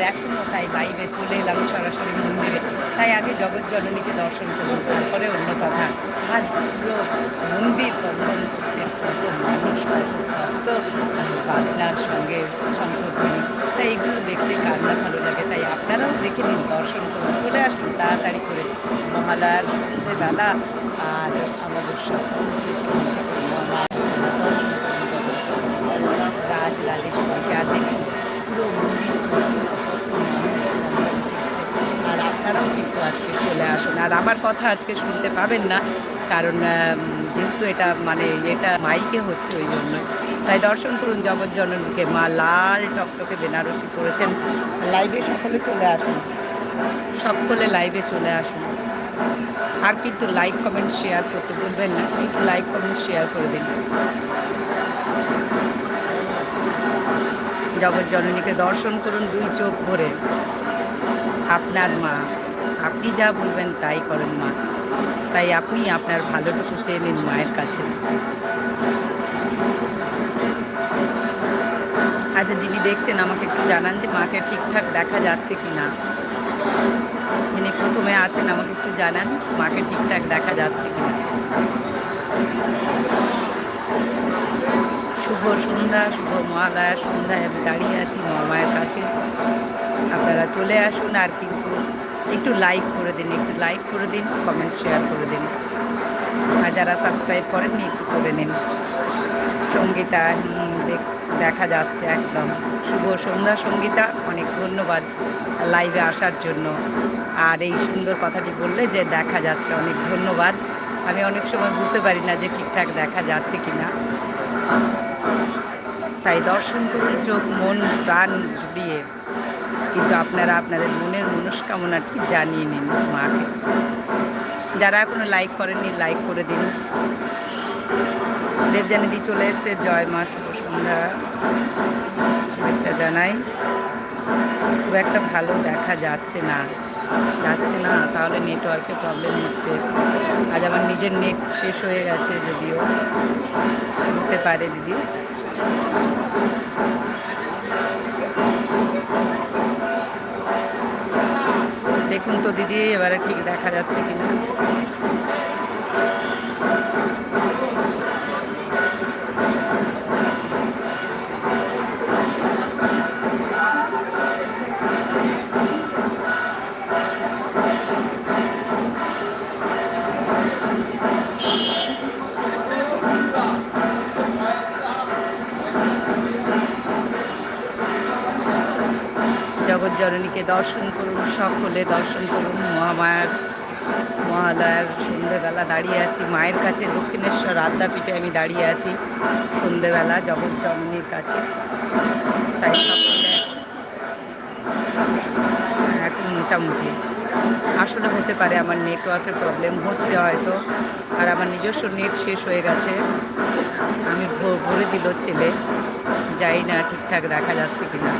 আর এখনও তাই লাইভে চলে এলাম সরাসরি মন্দিরে। তাই আগে জগৎ জননীকে দর্শন করুন তারপরে অন্য কথা। আর পুরো মন্দির কন্দন করছে, কত মানুষ, কত বাজনার সঙ্গে সম্পর্কনি তাই এগুলো দেখতে কার না ভালো লাগে, তাই আপনারাও দেখে নিন, দর্শন করুন। চলে আসুন, তাড়াতাড়ি করে। মহালয়ার বেলা আর আমাদের সচল রাজ আজকে চলে আসুন। আর আমার কথা আজকে শুনতে পাবেন না, কারণ যেহেতু এটা মানে এটা মাইকে হচ্ছে ওই জন্য। তাই দর্শন করুন জগৎ জননীকে, মা লাল টকটকে বেনারসি করেছেন। লাইভে সকলে চলে আসুন। সকলে লাইভে চলে আসুন। আর কিন্তু লাইক কমেন্ট শেয়ার করতে ভুলবেন না। একটু লাইক কমেন্ট শেয়ার করে দিন। জগৎ জননীকে দর্শন করুন দুই চোখ ভরে। আপনার মা। আপনি যা বলবেন তাই করেন মা। তাই আপনি আপনার ভালোটুকু চেয়ে নিন মায়ের কাছে। আচ্ছা যিনি দেখছেন, আমাকে একটু জানান যে মাকে ঠিকঠাক দেখা যাচ্ছে কি না যিনি প্রথমে আছেন, আমাকে একটু জানান মাকে ঠিকঠাক দেখা যাচ্ছে কি না শুভ সন্ধ্যা, শুভ মহালয়া সন্ধ্যায় আমি দাঁড়িয়ে আছি মায়ের কাছে। আপনারা চলে আসুন আর কিন্তু একটু লাইক করে দিন, একটু লাইক করে দিন কমেন্ট শেয়ার করে দিন। আর যারা সাবস্ক্রাইব করেননি, একটু করে নিন। সঙ্গীতা দেখ- যাচ্ছে একদম। শুভ সন্ধ্যা, সঙ্গীতা। অনেক ধন্যবাদ লাইভে আসার জন্য। আর এই সুন্দর কথাটি বললে যে দেখা যাচ্ছে, অনেক ধন্যবাদ। আমি অনেক সময় বুঝতে পারি না যে ঠিকঠাক দেখা যাচ্ছে কি না তাই দর্শন করুন, চোখ, মন, প্রাণ জুড়িয়ে। কিন্তু আপনারা আপনাদের মনের মনস্কামনাটি জানিয়ে নিন মাকে। যারা এখনও লাইক করেননি লাইক করে দিন। দেবজানিদি চলে এসছে, জয় মা, শুভ সন্ধ্যা। শুভেচ্ছা জানাই। খুব একটা ভালো দেখা যাচ্ছে না। যাচ্ছে না, তাহলে নেটওয়ার্কে প্রবলেম হচ্ছে। আজ আমার নিজের নেট শেষ হয়ে গেছে যদিও। হতে পারে দিদি। দেখুন তো দিদি এবারে ঠিক দেখা যাচ্ছে কিনা। জগৎ জননীকে দর্শন সকলে দর্শন করুন। মহামায়ার মহালয়ার সন্ধেবেলা দাঁড়িয়ে আছি। মায়ের কাছে দক্ষিণেশ্বর আদ্যাপীঠে আমি দাঁড়িয়ে আছি। সন্ধেবেলা জগৎ কাছে। তাই সকলে এখন মোটামুটি। আসলে হতে পারে আমার নেটওয়ার্কের প্রবলেম হচ্ছে হয়তো, আর আমার নিজস্ব নেট শেষ হয়ে গেছে। আমি ভরে দিল ছেলে। যাই না, ঠিকঠাক দেখা যাচ্ছে কিনা।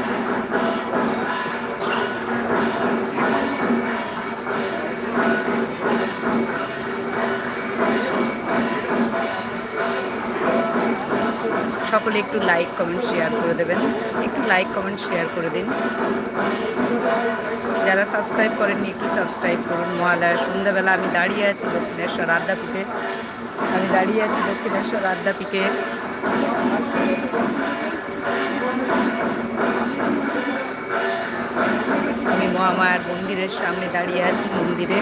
সকলে একটু লাইক কমেন্ট শেয়ার করে দেবেন। একটু লাইক কমেন্ট শেয়ার করে দিন। যারা সাবস্ক্রাইব করেননি, একটু সাবস্ক্রাইব করুন। মহালয়া সন্ধ্যাবেলা আমি দাঁড়িয়ে আছি দক্ষিণেশ্বর আদ্যাপীঠে। আমি দাঁড়িয়ে আছি দক্ষিণেশ্বর আদ্যাপীঠে। আমি মহামায়ার মন্দিরের সামনে দাঁড়িয়ে আছি, মন্দিরে।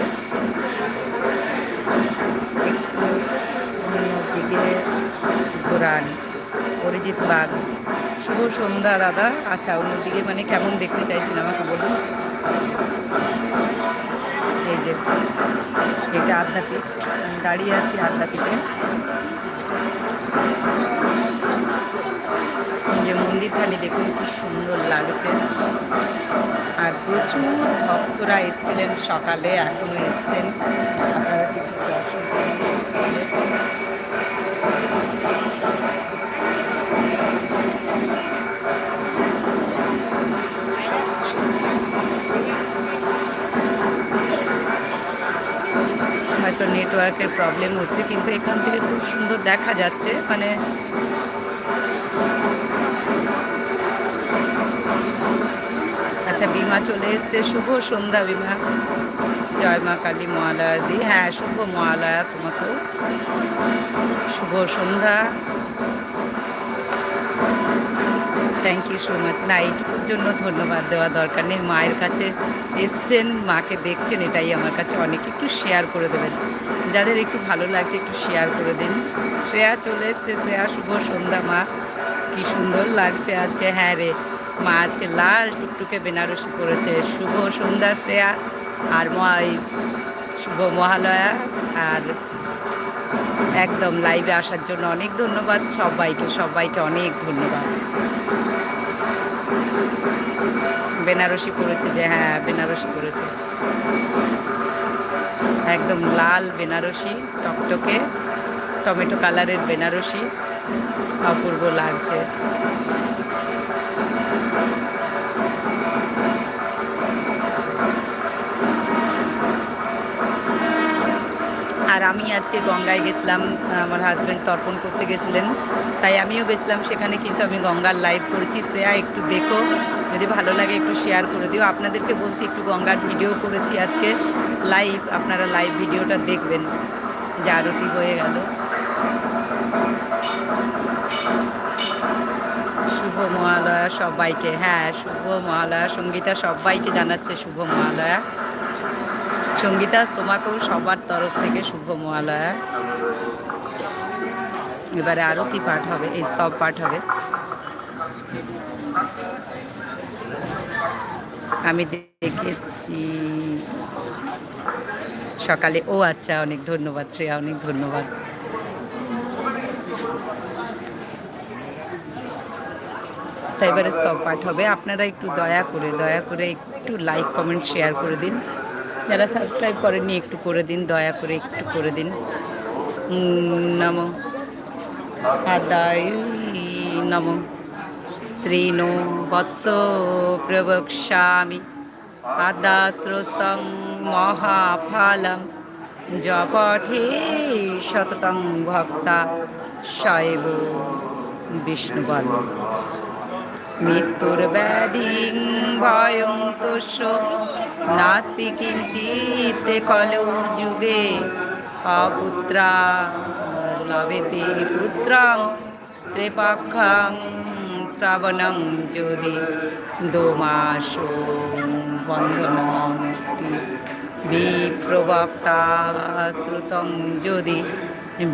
একটু অন্যদিকে ঘোরান। অরিজিৎ বাগ। শুভ সন্ধ্যা, দাদা। আচ্ছা অন্যদিকে মানে কেমন দেখতে চাইছেন আমাকে বলুন? এই যে, এটা আমি দাঁড়িয়ে আছি এই যে মন্দিরখানি দেখুন কি সুন্দর লাগছে। আর প্রচুর ভক্তরা এসেছিলেন সকালে এখনও এসছেন। আপনারা কিছু দর্শন নেটওয়ার্কের প্রবলেম হচ্ছে, কিন্তু এখান থেকে খুব সুন্দর দেখা যাচ্ছে মানে আচ্ছা বিমা চলে এসছে। শুভ সন্ধ্যা, বিমা। জয় মা কালী মহালয়া দি। হ্যাঁ শুভ মহালয়া তোমাকেও। শুভ সন্ধ্যা। থ্যাংক ইউ সো মাচ না এইটুকুর জন্য ধন্যবাদ দেওয়া দরকার নেই। মায়ের কাছে এসছেন, মাকে দেখছেন, এটাই আমার কাছে অনেক। একটু শেয়ার করে দেবেন। যাদের একটু ভালো লাগছে, একটু শেয়ার করে দিন। শ্রেয়া চলে এসছে। শ্রেয়া, শুভ সন্ধ্যা, মা। কি সুন্দর লাগছে আজকে। হ্যাঁ রে, মা আজকে লাল টুকটুকে বেনারসি করেছে শুভ সন্ধ্যা, শ্রেয়া। আর মা শুভ মহালয়া। আর একদম লাইভে আসার জন্য অনেক ধন্যবাদ সবাইকে সবাইকে অনেক ধন্যবাদ। বেনারসি করেছে যে হ্যাঁ বেনারসি করেছে একদম লাল বেনারসি, টকটকে, টমেটো কালারের বেনারসি, অপূর্ব লাগছে। আর আমি আজকে গঙ্গায় গেছিলাম আমার হাজব্যান্ড তর্পণ করতে গেছিলেন। তাই আমিও গেছিলাম সেখানে, কিন্তু আমি গঙ্গার লাইভ করেছি। শ্রেয়া, একটু দেখো। যদি ভালো লাগে একটু শেয়ার করে দিও। আপনাদেরকে বলছি, একটু গঙ্গার ভিডিও করেছি আজকে লাইভ আপনারা লাইভ ভিডিওটা দেখবেন। যে আরতি হয়ে গেল। শুভ মহালয়া সবাইকে। হ্যাঁ শুভ মহালয়া। সঙ্গীতা সবাইকে জানাচ্ছে শুভ মহালয়া। সঙ্গীতা, তোমাকেও সবার তরফ থেকে শুভ মহালয়া। এবারে আরতি পাঠ হবে? এই স্তব পাঠ হবে। আমি দেখেছি সকালে ও আচ্ছা অনেক ধন্যবাদ শ্রেয়া, অনেক ধন্যবাদ। তাই এবারে স্তব পাঠ হবে। আপনারা একটু দয়া করে দয়া করে একটু লাইক কমেন্ট শেয়ার করে দিন। যারা সাবস্ক্রাইব করেননি, একটু করে দিন, দয়া করে একটু করে দিন। নম। আদায় নম। শ্রীনো বৎস প্রবক্ষ্যামি। আদাস্ত্রস্তং মহাফলম। জপঠে শততং ভক্তা শৈব বিষ্ণুবল। মৃত্যুর ব্যাধিং ভয়ং তোষ নাস্তি কিঞ্চিত কলৌ যুগে অপুত্রা লভেতে পুত্রং ত্রিপক্ষং শ্রাবণং যদি দোমাস বন্ধনং বিপ্রবক্তা শ্রুতং যদি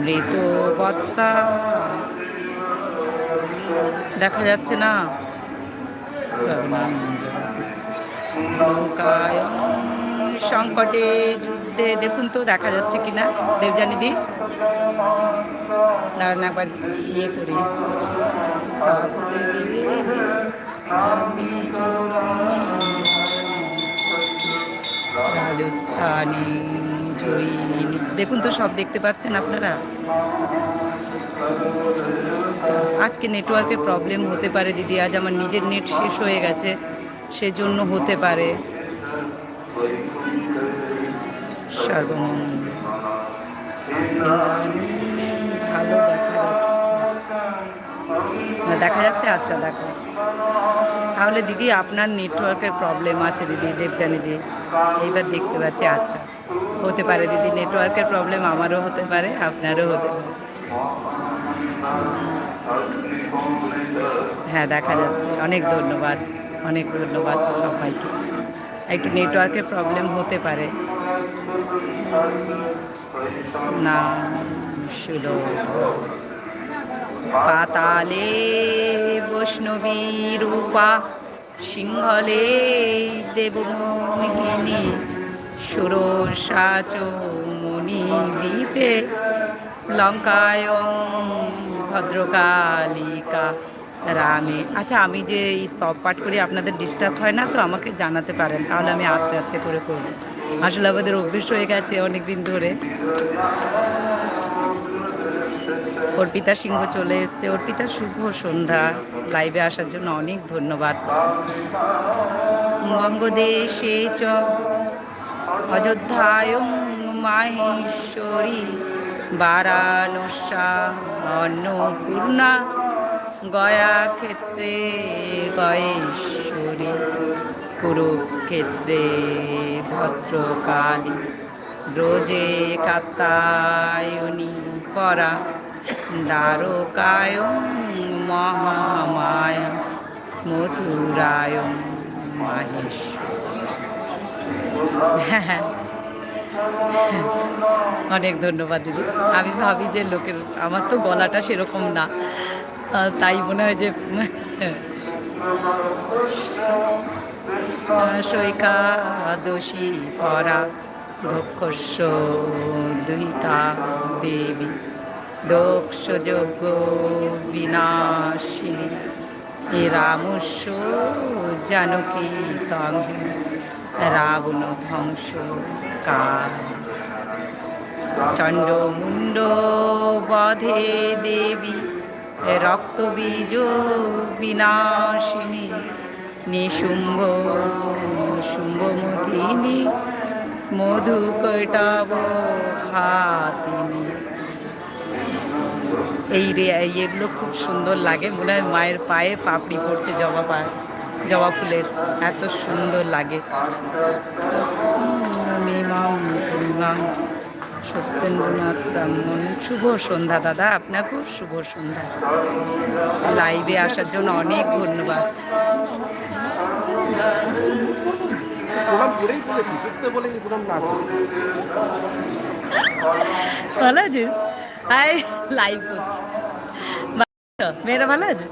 মৃত বৎসা। দেখা যাচ্ছে না? সংকটে যুদ্ধে দেখুন তো দেখা যাচ্ছে কিনা দেবজানি দি দাঁড়ান একবার ইয়ে করি রাজস্থানী জৈনী। দেখুন তো সব দেখতে পাচ্ছেন আপনারা? আজকে নেটওয়ার্কের প্রবলেম হতে পারে দিদি, আজ আমার নিজের নেট শেষ হয়ে গেছে। সেজন্য হতে পারে। ভালো দেখা যাচ্ছে। দেখা যাচ্ছে? আচ্ছা দেখো তাহলে দিদি, আপনার নেটওয়ার্কের প্রবলেম আছে দিদি দেবজানি দি। এইবার দেখতে পাচ্ছি আচ্ছা। হতে পারে দিদি, নেটওয়ার্কের প্রবলেম আমারও হতে পারে, আপনারও হতে পারে। হ্যাঁ দেখা যাচ্ছে। অনেক ধন্যবাদ। অনেক ধন্যবাদ সবাইকে। একটু নেটওয়ার্কের প্রবলেম হতে পারে। না শুধু পাতালে বৈষ্ণবী রূপা, সিংহলে দেবমোহিনী সুরসাচ মণি দ্বীপে, লঙ্কায় ভদ্রকালিকা রামে আচ্ছা আমি যে এই স্তব পাঠ করি, আপনাদের ডিস্টার্ব হয় না? তো আমাকে জানাতে পারেন, তাহলে আমি আস্তে আস্তে করে করব। আসলে আমাদের অভ্যেস হয়ে গেছে অনেক দিন ধরে। অর্পিতা সিংহ চলে এসছে। অর্পিতা, শুভ সন্ধ্যা। লাইভে আসার জন্য অনেক ধন্যবাদ। বঙ্গদেশে চ, অযোধ্যায় মাহেশ্বরী। বারাণসা কুরুক্ষেত্রে ভদ্রকালী, ব্রজে কাত্তায়নী পরা দ্বারকায় মহামায়া মথুরায় মাহেশ্বর। অনেক ধন্যবাদ দিদি। আমি ভাবি যে লোকের, আমার তো গলাটা সেরকম না। তাই মনে হয় যে সৈকাদশী পরা দক্ষস্য দুহিতা দেবী, দক্ষযজ্ঞ বিনাশিনী, এ রামস্য জানকী তং রাবণ ধ্বংস কাল। চণ্ডমুণ্ড বধে দেবী রক্তবীজ বিনাশিনী, নিশুম্ভ শুম্ভমধিনী মধুকৈটাব খাতিনী। এই রে এগুলো খুব সুন্দর লাগে, মনে হয় মায়ের পায়ে পাপড়ি পড়ছে জবা পায়ে জবা ফুলের, এত সুন্দর লাগে। মিমাং। সত্যেন্দ্রনাথ ব্রাহ্মণ শুভ সন্ধ্যা দাদা। আপনাকেও শুভ সন্ধ্যা। লাইভে আসার জন্য অনেক ধন্যবাদ। ভালো আছিস হাই লাইভ করছি। মেয়েরা ভালো আছে।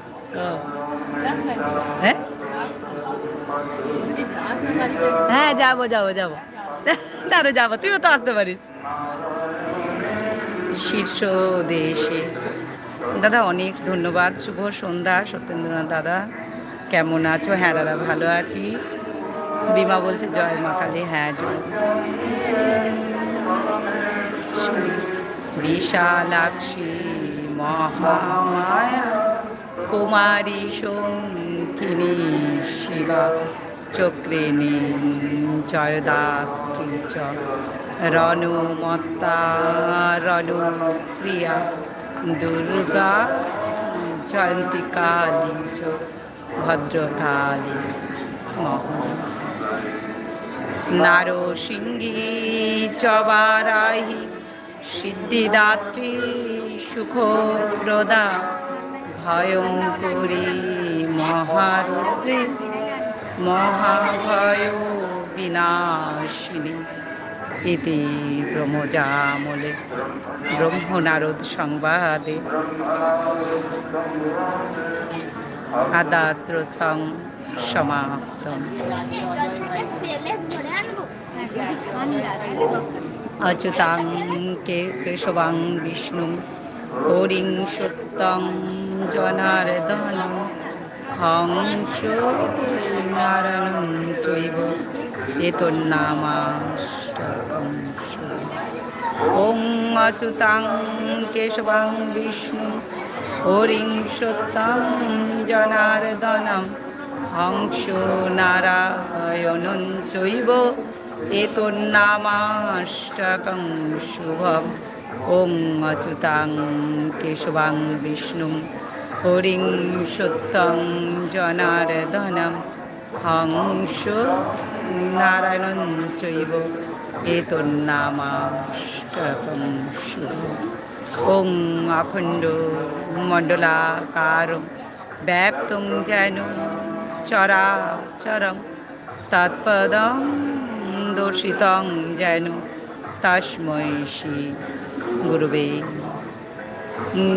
হ্যাঁ? হ্যাঁ যাব যাব যাব। তাহলে যাব। তুইও তো আসতে পারিস। শীর্ষ দেশে। দাদা, অনেক ধন্যবাদ। শুভ সন্ধ্যা, সত্যেন্দ্রনাথ দাদা। কেমন আছো? হ্যাঁ দাদা, ভালো আছি। বিমা বলছে, জয় মা কালী। হ্যাঁ জয়। বিশালাক্ষী মহামায়া, কুমারী শঙ্কিনী শিবা, চক্রিণী জয়দাত্রী চ রণমত্তা রণপ্রিয়া দুর্গা জয়ন্তী কালী চ ভদ্রকালী নারসিংহী, চবারাহি, সিদ্ধিদাত্রী, সুখপ্রদা, ভয়ঙ্করী মহারুদ্রে মহাভয় বিনাশিনী ইতি ব্রহ্মজামলে ব্রহ্মনারদ সংবাদে। আদাস্ত্রস্তং সমাপ্তম। অচ্যুতাং কে কেশবাং বিষ্ণু হরিং সত্যং জনার্দন হংস নারায়ণ চৈব। এতন্নামাষ্টকং ওং অচ্যুতাং কেশবাং বিষ্ণু। হরিং সত্যং জনার্দনম। হংস নারায়ণং চৈব। এতন্নামাষ্টকং শুভম। ওং অচ্যুতাং কেশবাং বিষ্ণু। হরিং সত্যং জনার্দনম। হংস নারায়ণং চৈব। এতন্নামাষ্টকং শুভম ওং অখণ্ড মণ্ডলাকার ব্যাপ্তং যেন চরাচরম তৎপদং দর্শিতং যেন তস্মৈ শ্রী গুরুবে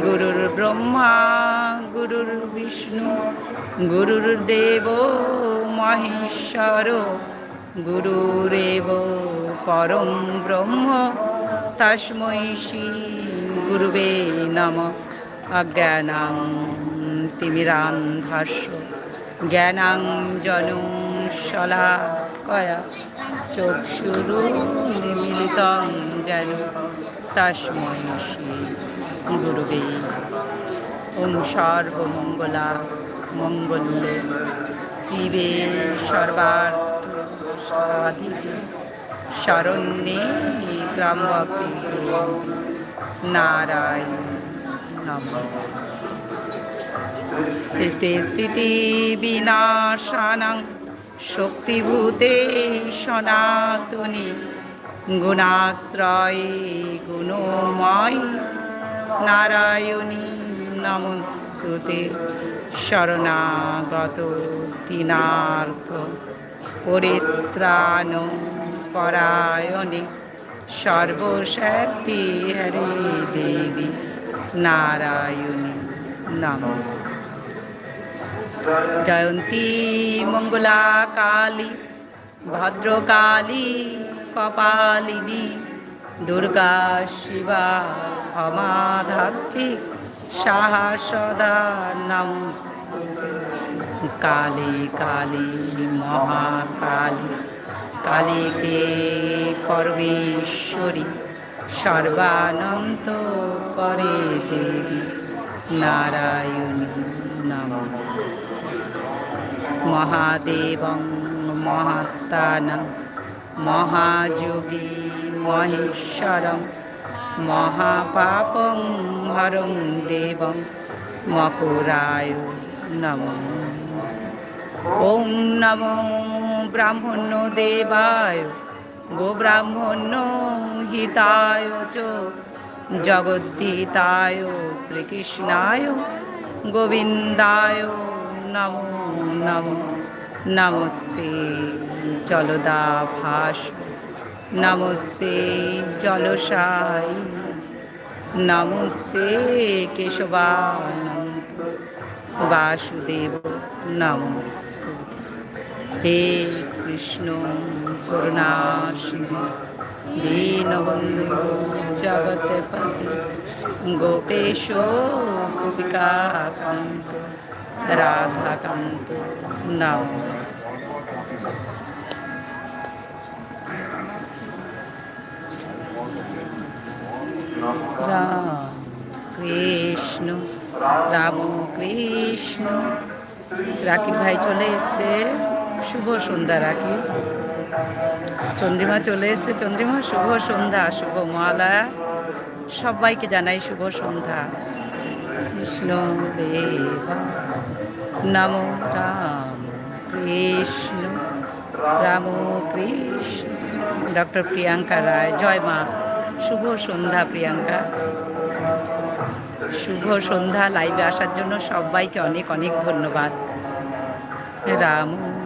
গুরুর ব্রহ্মা গুরুর বিষ্ণু গুরুর্দেব মহেশ্বর গুরুরেব পরম ব্রহ্ম তস্মৈ শ্রী গুরুবে নম অজ্ঞানাং তিমিরান্ধাস্য জ্ঞানাং জনং শলাকয়া চক্ষুরু নিমিলিতং যেন তস্মৈ শ্রী গুরুবে ওম সর্বমঙ্গলা মঙ্গলে শিবে সর্বার্থ সাধিকে শরণ্যে ত্রম্বকে নারায়ণ নমস্তে সৃষ্টি স্থিতি বিনাশানাং শক্তিভূতে সনাতনী গুণাশ্রয়ে গুণময় নারায়ণী নমস্তুতে শরণাগত তিনার্থ পরিত্রাণ পরায়ণে সর্বশক্তি হরে দেবী নারায়ণী নমস্তে জয়ন্তী মঙ্গলা কালী ভদ্রকালী, কপালিনী, দুর্গা শিবা ক্ষমাধাত্রী সাহা সদা নমস্তুতে কালী কালী মহাকালী কালীকে পরমেশ্বরী সর্বানন্ত করে দেবী নারায়ণী নমস্তে মহাদেবং মহাত্মানং মহাযোগী মহেশ্বরম মহাপাপং হরং দেবং মকুরায় নম ওম নমো ব্রাহ্মণ্য দেবায় গোব্রাহ্মণ্য হিতায় চ, জগদ্ধিতায় শ্রীকৃষ্ণায় গোবিন্দায় নমো নমো। নমস্তে জলদা ভাস নমস্তে জলসাই নমস্তে কেশবানন্দ, বাসুদেব, নমস্তে। হে কৃষ্ণ করুণা সিন্ধু দীনবন্ধু, জগৎপতি, গোপেশ, গোপিকাকান্ত, রাধাকান্ত রাম কৃষ্ণ রাম কৃষ্ণ রাকিব ভাই চলে এসছে। শুভ সন্ধ্যা রাখি চন্দ্রিমা চলে এসছে। চন্দ্রিমা, শুভ সন্ধ্যা, শুভ মহালয়া। সবাইকে জানাই শুভ সন্ধ্যা। কৃষ্ণ দেবা নম রাম কৃষ্ণ রাম কৃষ্ণ। ডক্টর প্রিয়াঙ্কা রায়, জয় মা। শুভ সন্ধ্যা, প্রিয়াঙ্কা। শুভ সন্ধ্যা লাইভে আসার জন্য সবাইকে অনেক অনেক ধন্যবাদ। রাম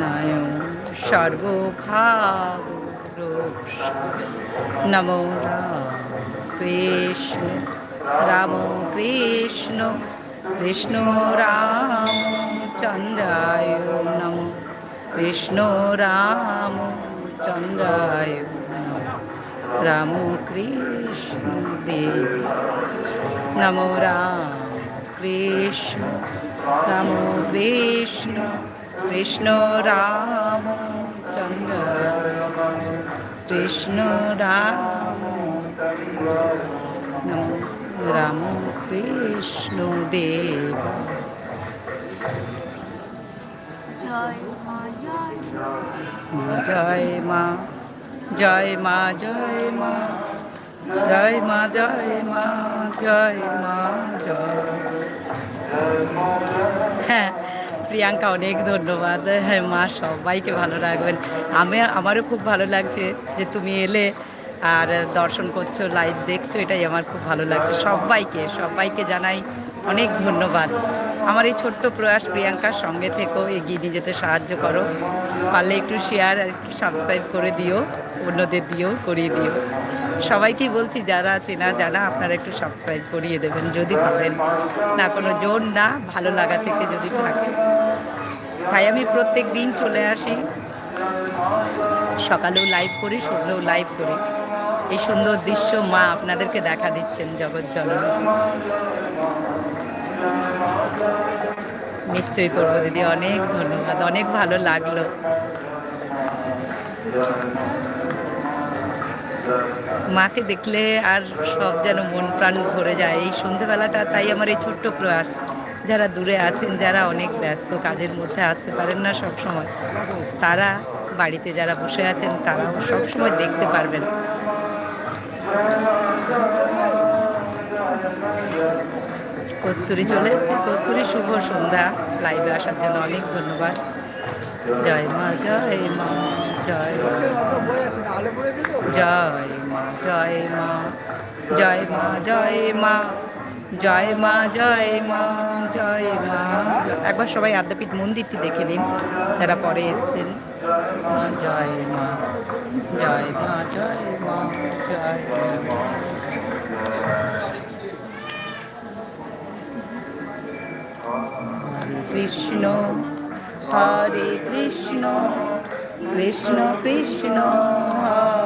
নায়ম সর্বভাব নমো কৃষ্ণ রাম কৃষ্ণ কৃষ্ণ রাম চন্দ্রায় নম কৃষ্ণ রাম চন্দ্রায় রাম কৃষ্ণ দেব নমো রাম কৃষ্ণ রাম কৃষ্ণ কৃষ্ণ রাম চন্দ্র কৃষ্ণ রাম নমো রাম কৃষ্ণ দেব জয় মা জয় মা জয় মা জয় মা জয় মা জয় মা, জয়। হ্যাঁ প্রিয়াঙ্কা, অনেক ধন্যবাদ। হ্যাঁ মা, সবাইকে ভালো রাখবেন। আমি, আমারও খুব ভালো লাগছে যে তুমি এলে আর দর্শন করছ, লাইভ দেখছ, এটাই আমার খুব ভালো লাগছে। সবাইকে সবাইকে জানাই অনেক ধন্যবাদ। আমার এই ছোট্ট প্রয়াস প্রিয়াঙ্কার সঙ্গে থেকেও এগিয়ে নিয়ে যেতে সাহায্য করো। পারলে একটু শেয়ার আর একটু সাবস্ক্রাইব করে দিও, অন্যদের দিও, করিয়ে দিও। সবাইকেই বলছি, যারা চেনা জানা, আপনারা একটু সাবস্ক্রাইব করিয়ে দেবেন যদি পারেন। না, কোনো জোর না, ভালো লাগা থেকে যদি থাকে। তাই আমি প্রত্যেক দিন চলে আসি। সকালেও লাইভ করি, সন্ধ্যেও লাইভ করি। এই সুন্দর দৃশ্য মা আপনাদেরকে দেখা দিচ্ছেন, জগৎ জননী। নিশ্চয়ই করব, দিদি, অনেক ধন্যবাদ, অনেক ভালো লাগল। মাকে দেখলে আর সব যেন মন প্রাণ ভরে যায়। এই সন্ধেবেলাটা তাই আমার এই ছোট্ট প্রয়াস। যারা দূরে আছেন, যারা অনেক ব্যস্ত, কাজের মধ্যে আসতে পারেন না সব সময় তারা বাড়িতে যারা বসে আছেন, তারাও সব সময় দেখতে পারবেন। কস্তুরি চলে এসেছি। কস্তুরি, শুভ সন্ধ্যা। লাইভে আসার জন্য অনেক ধন্যবাদ। জয় মা জয় মা, জয় জয় মা জয় মা জয় মা জয় মা জয় মা জয় মা জয় মা। একবার সবাই আদ্যাপীঠ মন্দিরটি দেখে নিন, যারা পরে এসছেন। জয় মা জয় মা জয় মা জয় মা। কৃষ্ণ, হরে কৃষ্ণ কৃষ্ণ কৃষ্ণ, হরে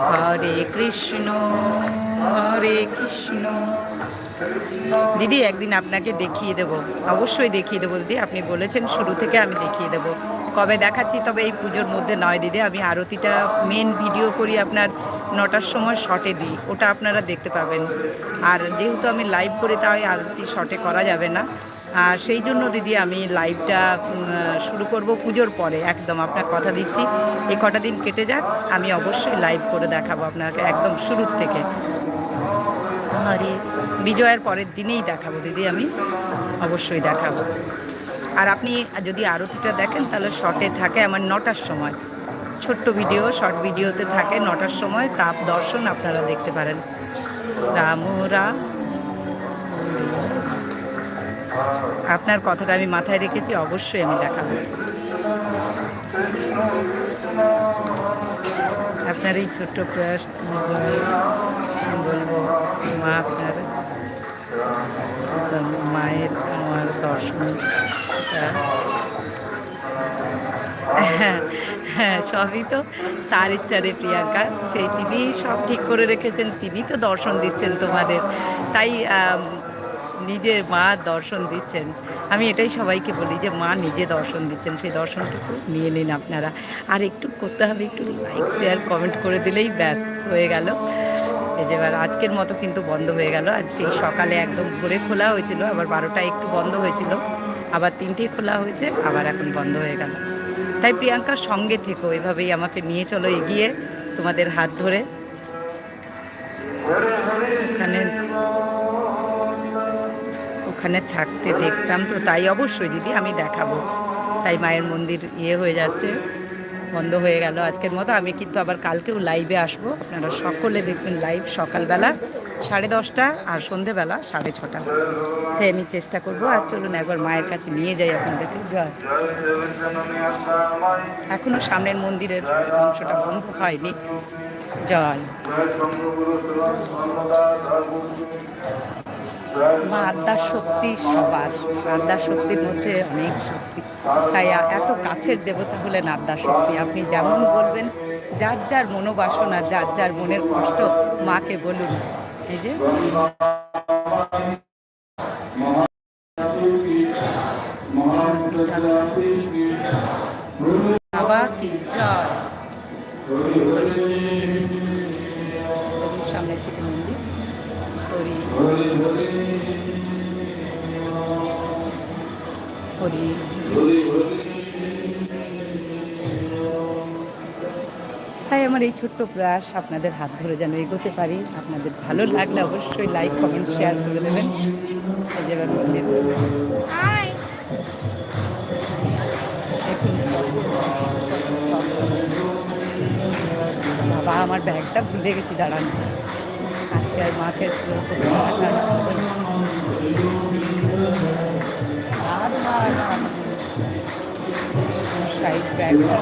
হরে। কৃষ্ণ হরে কৃষ্ণ। দিদি, একদিন আপনাকে দেখিয়ে দেবো। অবশ্যই দেখিয়ে দেবো দিদি, আপনি বলেছেন শুরু থেকে আমি দেখিয়ে দেবো। কবে দেখাচ্ছি, তবে এই পুজোর মধ্যে নয় দিদি, আমি আরতিটা মেন ভিডিও করি আপনার নটার সময় শটে দিই। ওটা আপনারা দেখতে পাবেন। আর যেহেতু আমি লাইভ করি, তাই আরতি শটে করা যাবে না। আর সেই জন্য দিদি আমি লাইভটা শুরু করব পুজোর পরে। একদম আপনার কথা দিচ্ছি। এই কটা দিন কেটে যাক, আমি অবশ্যই লাইভ করে দেখাবো আপনাকে একদম শুরুর থেকে। আরে বিজয়ের পরের দিনেই দেখাবো দিদি আমি। অবশ্যই দেখাবো। আর আপনি যদি আরতিটা দেখেন, তাহলে শর্টে থাকে আমার নটার সময়। ছোট্ট ভিডিও শর্ট ভিডিওতে থাকে নটার সময়। তাপ দর্শন আপনারা দেখতে পারেন। রাম রাম। আপনার কথাটা আমি মাথায় রেখেছি, অবশ্যই আমি দেখাবো। আপনার এই ছোট্ট প্রয়াস বলব, মা আপনার মায়ের আমার দর্শন। হ্যাঁ সবই তো তার ইচ্ছা রে প্রিয়াঙ্কা। সেই তিনি সব ঠিক করে রেখেছেন তিনি তো দর্শন দিচ্ছেন তোমাদের। তাই নিজে মা দর্শন দিচ্ছেন। আমি এটাই সবাইকে বলি যে মা নিজে দর্শন দিচ্ছেন, সেই দর্শনটুকু নিয়ে নিন আপনারা। আর একটু করতে হবে, একটু লাইক শেয়ার কমেন্ট করে দিলেই ব্যাস, হয়ে গেল। এই যে এবার আজকের মতো কিন্তু বন্ধ হয়ে গেল। আজ সেই সকালে একদম ভোরে খোলা হয়েছিল, আবার বারোটা একটু বন্ধ হয়েছিল। আবার তিনটেই খোলা হয়েছে, আবার এখন বন্ধ হয়ে গেল। তাই প্রিয়াঙ্কার সঙ্গে থেকো, এভাবেই আমাকে নিয়ে চলো এগিয়ে তোমাদের হাত ধরে। ওখানে ওখানে থাকতে দেখতাম তো তাই অবশ্যই দিদি আমি দেখাবো। তাই মায়ের মন্দির ইয়ে হয়ে যাচ্ছে, বন্ধ হয়ে গেল আজকের মতো। আমি কিন্তু আবার কালকেও লাইভে আসব। আপনারা সকলে দেখবেন লাইভ সকালবেলা সাড়ে দশটা আর সন্ধেবেলা সাড়ে ছটা। তাই আমি চেষ্টা করব। আর চলুন একবার মায়ের কাছে নিয়ে যাই আপনাদেরকে। জয়। এখনও সামনের মন্দিরের অংশটা বন্ধ হয়নি। জয়। মা আদ্যার শক্তি সবার আদ্যার শক্তির মধ্যে অনেক শক্তি। তাই এত কাছের দেবতা হলেন আদ্যার শক্তি আপনি যেমন বলবেন, যার যার মনোবাসনা, যার যার মনের কষ্ট, মাকে বলুন। এই যে বাবা কি জয়। হরি তাই আমার এই ছোট্ট প্রয়াস আপনাদের হাত ধরে যেন এগোতে পারি। আপনাদের ভালো লাগলে অবশ্যই লাইক কমেন্ট শেয়ার করে দেবেন। বাবা, আমার ব্যাগটা ভুলে গেছি, দাঁড়ান। আজকে আর মাকে সাইড ব্যাগটা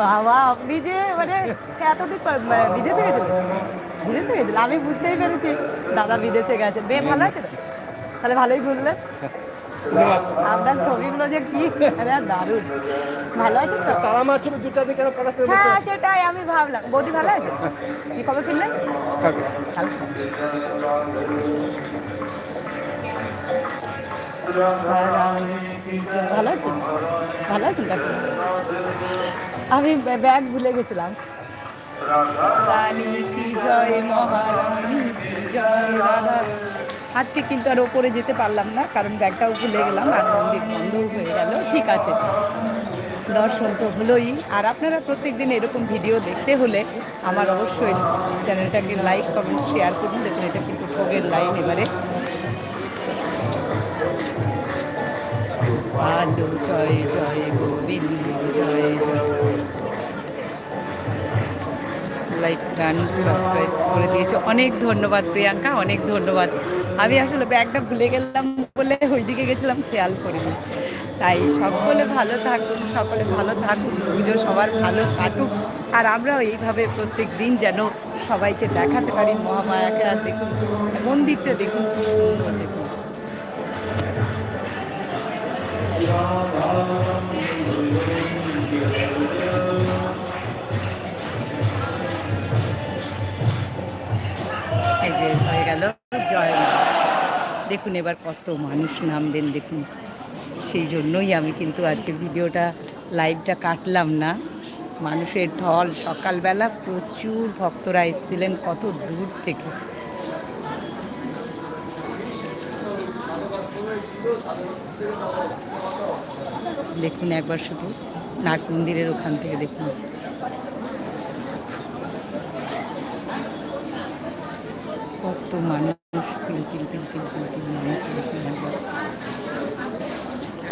বাবা আপনি যে মানে এতদিন পর মানে বিদেশে গেছিলেন বিদেশে গেছিলেন আমি বুঝতেই পেরেছি। দাদা বিদেশে গেছে। বে ভালো আছে তো? তাহলে ভালোই ঘুরলেন আপনার ছবিগুলো যে কি? দারুণ। ভালো আছে তো? তারা মার ছবি দুটা দিকে পাঠাতে হ্যাঁ সেটাই আমি ভাবলাম। বৌদি ভালো আছে? কি কবে ফিরলেন ভালো। আছেন ভালো আছেন আমি ব্যাগ ভুলে গেছিলাম। আজকে কিন্তু আর ওপরে যেতে পারলাম না, কারণ ব্যাগটাও ভুলে গেলাম, আর মন্দির বন্ধ হয়ে গেল। ঠিক আছে, দর্শন তো হলোই। আর আপনারা প্রত্যেক দিন এরকম ভিডিও দেখতে হলে আমার অবশ্যই চ্যানেলটাকে লাইক, কমেন্ট, শেয়ার করুন, দেখুন, এটা কিন্তু ভোগের লাইন এবারে। আলো জয় জয় গোবিন্দ, জয় জয় লাইক ডান সাবস্ক্রাইব করে দিয়েছে। অনেক ধন্যবাদ, প্রিয়াঙ্কা, অনেক ধন্যবাদ। আমি আসলে ব্যাগটা ভুলে গেলাম বলে ওইদিকে গেছিলাম, খেয়াল করিনি। তাই সকলে ভালো থাকুন, সকলে ভালো থাকুন, পুজো সবার ভালো থাকুক আর আমরাও এইভাবে প্রত্যেক দিন যেন সবাইকে দেখাতে পারি, মহামায়াকে আর দেখুন, মন্দিরটা দেখুন সুন্দর দেখুন। দেখুন, এবার কত মানুষ নামবেন দেখুন। সেই জন্যই আমি কিন্তু আজকে ভিডিওটা, লাইভটা কাটলাম না। মানুষের ঢল, সকালবেলা প্রচুর ভক্তরা এসেছিলেন, কত দূর থেকে। দেখুন একবার শুধু নাট মন্দিরের ওখান থেকে দেখুন। কত মানুষ।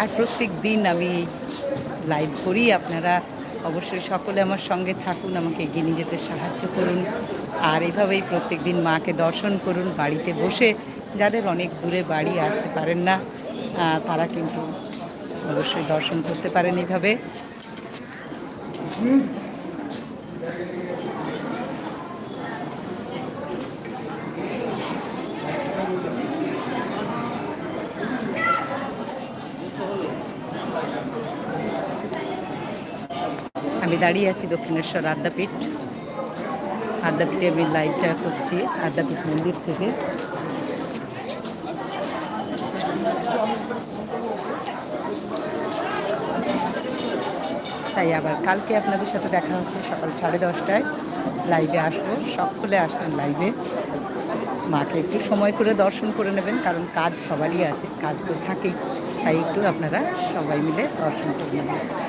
আর প্রত্যেক দিন আমি লাইভ করি। আপনারা অবশ্যই সকলে আমার সঙ্গে থাকুন, আমাকে এগিয়ে নিয়ে যেতে সাহায্য করুন। আর এভাবেই প্রত্যেক দিন মাকে দর্শন করুন, বাড়িতে বসে। যাদের অনেক দূরে বাড়ি আসতে পারেন না তারা কিন্তু অবশ্যই দর্শন করতে পারেন এইভাবে দাঁড়িয়ে আছি দক্ষিণেশ্বর আদ্যাপীঠ। আদ্যাপীঠে আমি লাইভটা করছি আদ্যাপীঠ মন্দির থেকে। তাই আবার কালকে আপনাদের সাথে দেখা হচ্ছে সকাল সাড়ে দশটায়। লাইভে আসব, সকলে আসবেন লাইভে মাকে একটু সময় করে দর্শন করে নেবেন, কারণ কাজ সবারই আছে, কাজ তো থাকেই। তাই একটু আপনারা সবাই মিলে দর্শন করে নেবেন।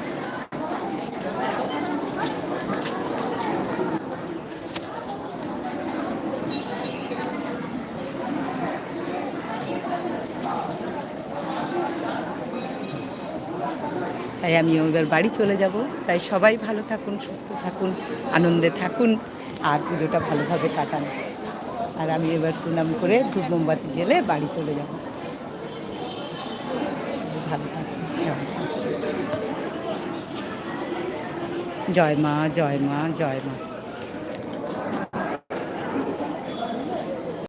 তাই আমি এবার বাড়ি চলে যাব। তাই সবাই ভালো থাকুন, সুস্থ থাকুন, আনন্দে থাকুন, আর পুজোটা ভালোভাবে কাটান। আর আমি এবার প্রণাম করে ধূপ মোমবাতি জেলে বাড়ি চলে যাব। থাকুন। জয় মা জয় মা জয় মা।